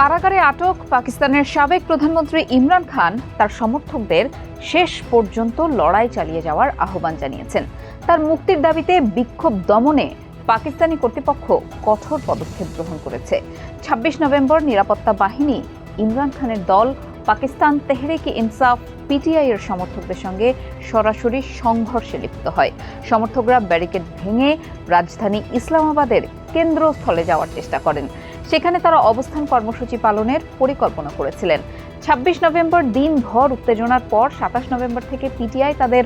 কারাগারে আটক পাকিস্তানের সাবেক প্রধানমন্ত্রী ইমরান খান, তার সমর্থকদের শেষ পর্যন্ত লড়াই চালিয়ে যাওয়ার আহ্বান জানিয়েছেন। তার মুক্তির দাবিতে বিক্ষোভ দমনে পাকিস্তানি কর্তৃপক্ষ কঠোর পদক্ষেপ গ্রহণ করেছে। ছাব্বিশ নভেম্বর নিরাপত্তা বাহিনী ইমরান খানের দল পাকিস্তান তেহরিকি ইনসাফ পিটিআই এর সমর্থকদের সঙ্গে সরাসরি সংঘর্ষে লিপ্ত হয়। সমর্থকরা ব্যারিকেড ভেঙে রাজধানী ইসলামাবাদের কেন্দ্রস্থলে যাওয়ার চেষ্টা করেন। সেখানে তারা অবস্থান কর্মসূচি পালনের পরিকল্পনা করেছিলেন। ছাব্বিশ নভেম্বর দিনভর উত্তেজনার পর সাতাশ নভেম্বর থেকে পিটিআই তাদের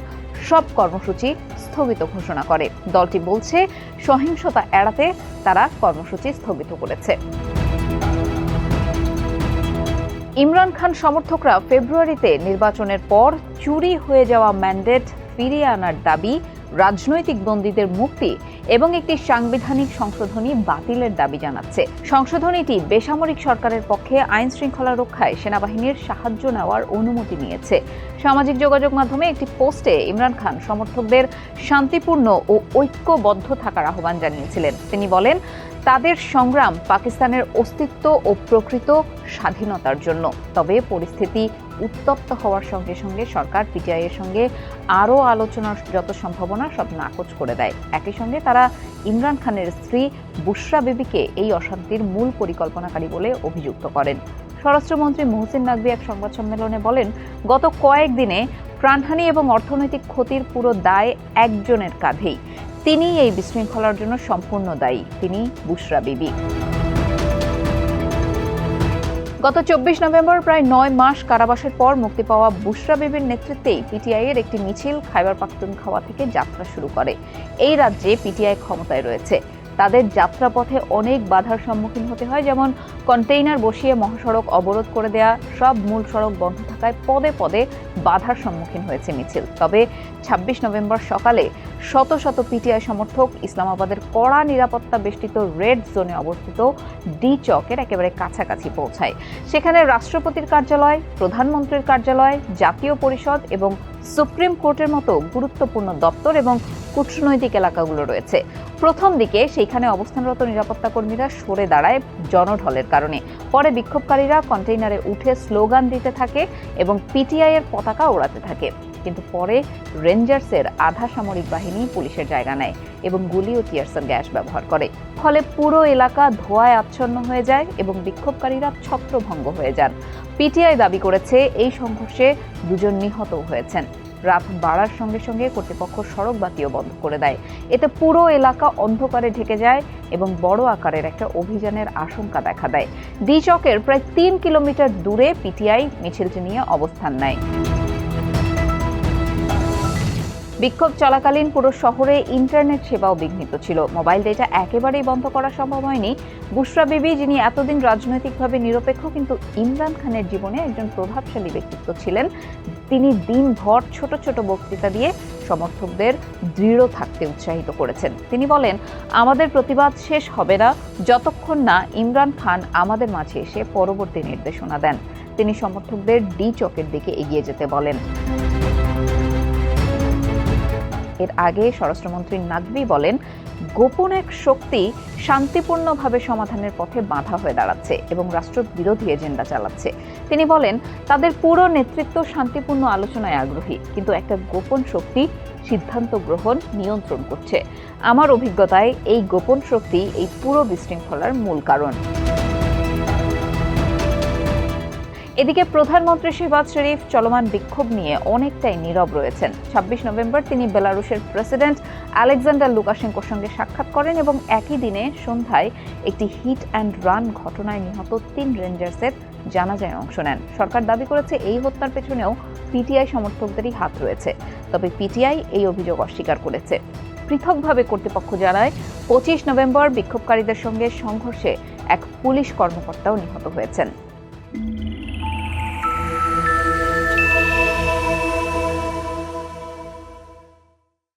সব কর্মসূচি স্থগিত ঘোষণা করে। দলটি বলছে, সহিংসতা এড়াতে তারা কর্মসূচি স্থগিত করেছে। ইমরান খান সমর্থকরা ফেব্রুয়ারিতে নির্বাচনের পর চুরি হয়ে যাওয়া ম্যান্ডেট ফিরিয়ে আনার দাবি রাজনৈতিক বন্দীদের মুক্তি এবং একটি সাংবিধানিক সংশোধনী বাতিলের দাবি জানাচ্ছে। সংশোধনীটি বেসামরিক সরকারের পক্ষে আইন শৃঙ্খলা রক্ষায় সেনাবাহিনীর সাহায্য নেওয়ার অনুমতি নিয়েছে। সামাজিক যোগাযোগ মাধ্যমে একটি পোস্টে ইমরান খান সমর্থকদের শান্তিপূর্ণ ও ঐক্যবদ্ধ থাকার আহ্বান জানিয়েছিলেন। তিনি বলেন তাদের সংগ্রাম পাকিস্তানের অস্তিত্ব ও প্রকৃত স্বাধীনতার জন্য। তবে পরিস্থিতি উত্তপ্ত হওয়ার সঙ্গে সঙ্গে সরকার পিটিআইয়ের সঙ্গে আরও আলোচনার যত সম্ভাবনা সব নাকচ করে দেয়। একই সঙ্গে তারা ইমরান খানের স্ত্রী বুশরা বিবিকে এই অশান্তির মূল পরিকল্পনাকারী বলে অভিযুক্ত করেন। স্বরাষ্ট্রমন্ত্রী মোহসিন নাকবি এক সংবাদ সম্মেলনে বলেন, গত কয়েকদিনে প্রাণহানি এবং অর্থনৈতিক ক্ষতির পুরো দায় একজনের কাঁধেই। তিনি এই বিশৃঙ্খলার জন্য সম্পূর্ণ দায়ী। তিনি বুশরা বিবি। গত চব্বিশ নভেম্বর প্রায় নয় মাস কারাবাসের পর মুক্তি পাওয়া বুশরা বিবির নেতৃত্বেই পিটিআই এর একটি মিছিল খাইবার পাখতুনখাওয়া থেকে যাত্রা শুরু করে। এই রাজ্যে পিটিআই ক্ষমতায় রয়েছে। তাদের যাত্রাপথে অনেক বাধার সম্মুখীন হতে হয়, যেমন কন্টেইনার বসিয়ে মহাসড়ক অবরোধ করে দেয়া, সব মূল সড়ক বন্ধ থাকায় পদে পদে বাধার সম্মুখীন হয়েছে মিছিল। তবে ছাব্বিশ নভেম্বর সকালে শত শত পিটিআই সমর্থক ইসলামাবাদের কড়া নিরাপত্তা বেষ্টিত রেড জোনে অবস্থিত ডি চকের একেবারে কাছাকাছি পৌঁছায়। সেখানে রাষ্ট্রপতির কার্যালয়, প্রধানমন্ত্রীর কার্যালয়, জাতীয় পরিষদ এবং সুপ্রিম কোর্টের মতো গুরুত্বপূর্ণ দপ্তর এবং কূটনৈতিক এলাকাগুলো রয়েছে। প্রথম দিকে সেইখানে অবস্থানরত নিরাপত্তা কর্মীরা সরে দাঁড়ায় জনঢলের কারণে। পরে বিক্ষোভকারীরা কন্টেইনারে উঠে স্লোগান দিতে থাকে এবং পিটিআই এর পতাকা ওড়াতে থাকে। কিন্তু পরে রেঞ্জার্সের আধা সামরিক বাহিনী পুলিশের জায়গা নেয় এবং গুলি ও টিয়ারসার গ্যাস ব্যবহার করে। ফলে পুরো এলাকা ধোঁয়ায় আচ্ছন্ন হয়ে যায় এবং বিক্ষোভকারীরা ছত্রভঙ্গ হয়ে যান। পিটিআই দাবি করেছে, এই সংঘর্ষে দুজন নিহতও হয়েছেন। রাত বাড়ার সঙ্গে সঙ্গে কর্তৃপক্ষ সড়ক বাতিও বন্ধ করে দেয়। এতে পুরো এলাকা অন্ধকারে ঢেকে যায় এবং বড় আকারের একটা অভিযানের আশঙ্কা দেখা দেয়। দ্বিচকের চকের প্রায় তিন কিলোমিটার দূরে পিটিআই মিছিলটি নিয়ে অবস্থান নেয়। বিক্ষোভ চলাকালীন পুরো শহরে ইন্টারনেট সেবাও বিঘ্নিত ছিল। মোবাইল ডেটা একেবারেই বন্ধ করা সম্ভব হয়নি। বুশরা বিবি, যিনি এতদিন রাজনৈতিকভাবে নিরপেক্ষ, কিন্তু ইমরান খানের জীবনে একজন প্রভাবশালী ব্যক্তিত্ব ছিলেন, তিনি দিনভর ছোট ছোট বক্তৃতা দিয়ে সমর্থকদের দৃঢ় থাকতে উৎসাহিত করেছেন। তিনি বলেন, আমাদের প্রতিবাদ শেষ হবে না, যতক্ষণ না ইমরান খান আমাদের মাঝে এসে পরবর্তী নির্দেশনা দেন। তিনি সমর্থকদের ডি চকের দিকে এগিয়ে যেতে বলেন। এর আগে স্বরাষ্ট্রমন্ত্রী নাকবি বলেন, গোপন এক শক্তি শান্তিপূর্ণভাবে সমাধানের পথে বাধা হয়ে দাঁড়াচ্ছে এবং রাষ্ট্র বিরোধী এজেন্ডা চালাচ্ছে। তিনি বলেন, তাদের পুরো নেতৃত্ব শান্তিপূর্ণ আলোচনায় আগ্রহী, কিন্তু একটা গোপন শক্তি সিদ্ধান্ত গ্রহণ নিয়ন্ত্রণ করছে। আমার অভিজ্ঞতায়, এই গোপন শক্তি এই পুরো বিশৃঙ্খলার মূল কারণ। এদিকে প্রধানমন্ত্রী শেহবাজ শরীফ চলমান বিক্ষোভ নিয়ে অনেকটাই নীরব রয়েছেন। ছাব্বিশ নভেম্বর তিনি বেলারুশের প্রেসিডেন্ট আলেকজান্ডার লুকাশেঙ্কোর সঙ্গে সাক্ষাৎ করেন এবং একই দিনে সন্ধ্যায় একটি হিট অ্যান্ড রান ঘটনায় নিহত তিন রেঞ্জার্সের জানাজায় অংশ নেন। সরকার দাবি করেছে এই হত্যার পেছনেও পিটিআই সমর্থকদেরই হাত রয়েছে। তবে পিটিআই এই অভিযোগ অস্বীকার করেছে। পৃথকভাবে কর্তৃপক্ষ জানায়, পঁচিশ নভেম্বর বিক্ষোভকারীদের সঙ্গে সংঘর্ষে এক পুলিশ কর্মকর্তাও নিহত হয়েছেন।